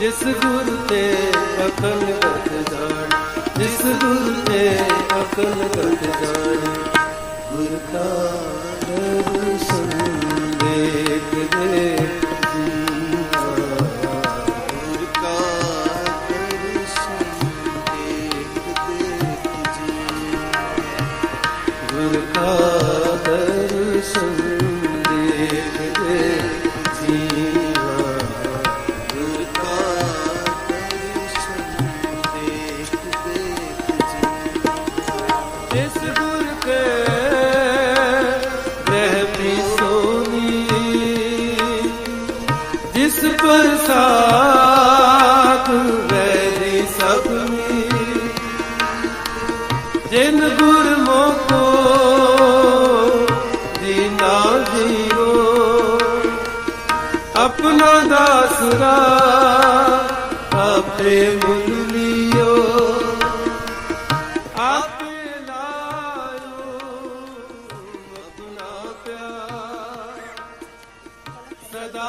ਜਿਸ ਗੁਰ ਤੇ ਅਕਲ ਗਤ ਜਾਣੀ। ਜਿਸ ਗੁਰ ਤੇ ਅਕਲ ਗਤ ਜਾਣੀ ਗੁਰ ਕਾ ਦਰਸ਼ਨ ਦੇਖ ਦੇ ਜੀਵਾ ਜੀ ਇਸ ਗੁਰ ਕੇ ਰਹਿਤੀ ਸੋਨੀ ਜਿਸ ਪ੍ਰਸਾਦ ਵੈਰੀ ਸਭਨੀ ਜਿਨ ਗੁਰ ਮੋਕੋ ਦੀਨਾ ਜੀਵੋ ਆਪਣਾ ਦਾਸਰਾ ਆਪੇ 되겠다.